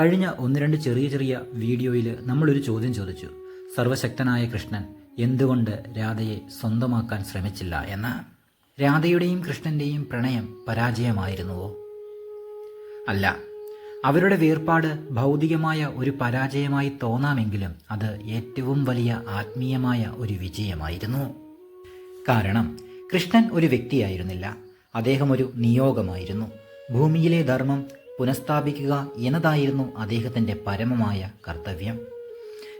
കഴിഞ്ഞ ഒന്ന് രണ്ട് ചെറിയ ചെറിയ വീഡിയോയിൽ നമ്മളൊരു ചോദ്യം ചോദിച്ചു. സർവശക്തനായ കൃഷ്ണൻ എന്തുകൊണ്ട് രാധയെ സ്വന്തമാക്കാൻ ശ്രമിച്ചില്ല എന്ന്. രാധയുടെയും കൃഷ്ണന്റെയും പ്രണയം പരാജയമായിരുന്നുവോ? അല്ല. അവരുടെ വേർപാട് ഭൗതികമായ ഒരു പരാജയമായി തോന്നാമെങ്കിലും അത് ഏറ്റവും വലിയ ആത്മീയമായ ഒരു വിജയമായിരുന്നു. കാരണം കൃഷ്ണൻ ഒരു വ്യക്തിയായിരുന്നില്ല. അദ്ദേഹം ഒരു നിയോഗമായിരുന്നു. ഭൂമിയിലെ ധർമ്മം പുനഃസ്ഥാപിക്കുക എന്നതായിരുന്നു അദ്ദേഹത്തിന്റെ പരമമായ കർത്തവ്യം.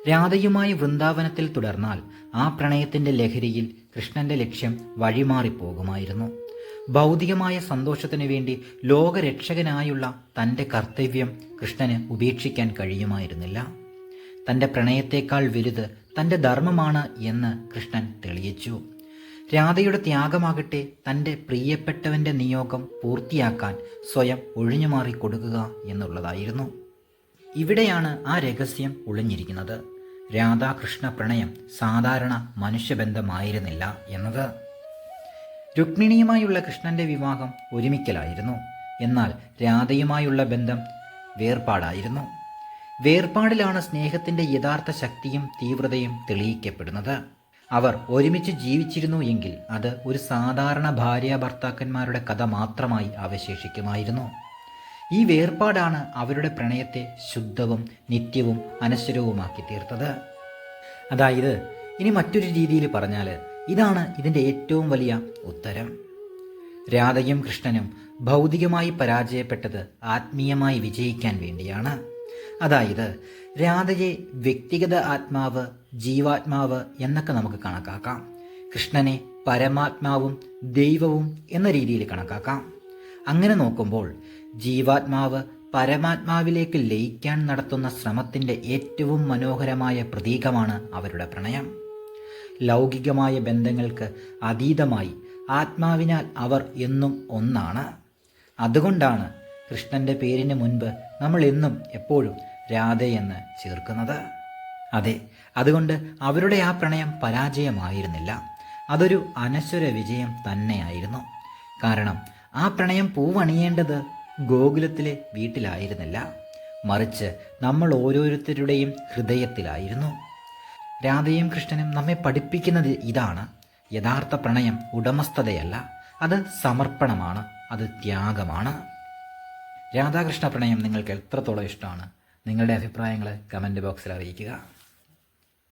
രാധയുമായി വൃന്ദാവനത്തിൽ തുടർന്നാൽ ആ പ്രണയത്തിന്റെ ലഹരിയിൽ കൃഷ്ണന്റെ ലക്ഷ്യം വഴിമാറിപ്പോകുമായിരുന്നു. ഭൗതികമായ സന്തോഷത്തിനു വേണ്ടി ലോകരക്ഷകനായുള്ള തന്റെ കർത്തവ്യം കൃഷ്ണന് ഉപേക്ഷിക്കാൻ കഴിയുമായിരുന്നില്ല. തന്റെ പ്രണയത്തേക്കാൾ വലുത് തന്റെ ധർമ്മമാണ് എന്ന് കൃഷ്ണൻ തെളിയിച്ചു. രാധയുടെ ത്യാഗമാകട്ടെ തന്റെ പ്രിയപ്പെട്ടവന്റെ നിയോഗം പൂർത്തിയാക്കാൻ സ്വയം ഒഴിഞ്ഞുമാറി കൊടുക്കുക എന്നുള്ളതായിരുന്നു. ഇവിടെയാണ് ആ രഹസ്യം ഒളിഞ്ഞിരിക്കുന്നത്. രാധാകൃഷ്ണ പ്രണയം സാധാരണ മനുഷ്യബന്ധമായിരുന്നില്ല എന്നത്. രുക്മിണിയുമായുള്ള കൃഷ്ണന്റെ വിവാഹം ഒരുമിക്കലായിരുന്നു. എന്നാൽ രാധയുമായുള്ള ബന്ധം വേർപാടായിരുന്നു. വേർപാടിലാണ് സ്നേഹത്തിന്റെ യഥാർത്ഥ ശക്തിയും തീവ്രതയും തെളിയിക്കപ്പെടുന്നത്. അവർ ഒരുമിച്ച് ജീവിച്ചിരുന്നു എങ്കിൽ അത് ഒരു സാധാരണ ഭാര്യ ഭർത്താക്കന്മാരുടെ കഥ മാത്രമായി അവശേഷിക്കുമായിരുന്നു. ഈ വേർപാടാണ് അവരുടെ പ്രണയത്തെ ശുദ്ധവും നിത്യവും അനശ്വരവുമാക്കി തീർത്തത്. അതായത് ഇനി മറ്റൊരു രീതിയിൽ പറഞ്ഞാൽ ഇതാണ് ഇതിന്റെ ഏറ്റവും വലിയ ഉത്തരം. രാധയും കൃഷ്ണനും ഭൗതികമായി പരാജയപ്പെട്ടത് ആത്മീയമായി വിജയിക്കാൻ വേണ്ടിയാണ്. അതായത് രാധയെ വ്യക്തിഗത ആത്മാവ് ജീവാത്മാവ് എന്നൊക്കെ നമുക്ക് കണക്കാക്കാം. കൃഷ്ണനെ പരമാത്മാവും ദൈവവും എന്ന രീതിയിൽ കണക്കാക്കാം. അങ്ങനെ നോക്കുമ്പോൾ ജീവാത്മാവ് പരമാത്മാവിലേക്ക് ലയിക്കാൻ നടത്തുന്ന ശ്രമത്തിന്റെ ഏറ്റവും മനോഹരമായ പ്രതീകമാണ് അവരുടെ പ്രണയം. ലൗകികമായ ബന്ധങ്ങൾക്ക് അതീതമായി ആത്മാവിനാൽ അവർ എന്നും ഒന്നാണ്. അതുകൊണ്ടാണ് കൃഷ്ണന്റെ പേരിന് മുൻപ് നമ്മൾ എന്നും എപ്പോഴും രാധയെന്ന് ചേർക്കുന്നത്. അതെ അതുകൊണ്ട് അവരുടെ ആ പ്രണയം പരാജയമായിരുന്നില്ല. അതൊരു അനശ്വര വിജയം തന്നെയായിരുന്നു. കാരണം ആ പ്രണയം പൂവണിയേണ്ടത് ഗോകുലത്തിലെ വീട്ടിലായിരുന്നില്ല. മറിച്ച് നമ്മൾ ഓരോരുത്തരുടെയും ഹൃദയത്തിലായിരുന്നു. രാധയും കൃഷ്ണനും നമ്മെ പഠിപ്പിക്കുന്നത് ഇതാണ്. യഥാർത്ഥ പ്രണയം ഉടമസ്ഥതയല്ല. അത് സമർപ്പണമാണ്. അത് ത്യാഗമാണ്. രാധാകൃഷ്ണ പ്രണയം നിങ്ങൾക്ക് എത്രത്തോളം ഇഷ്ടമാണ്? നിങ്ങളുടെ അഭിപ്രായങ്ങൾ കമന്റ് ബോക്സിൽ അറിയിക്കുക.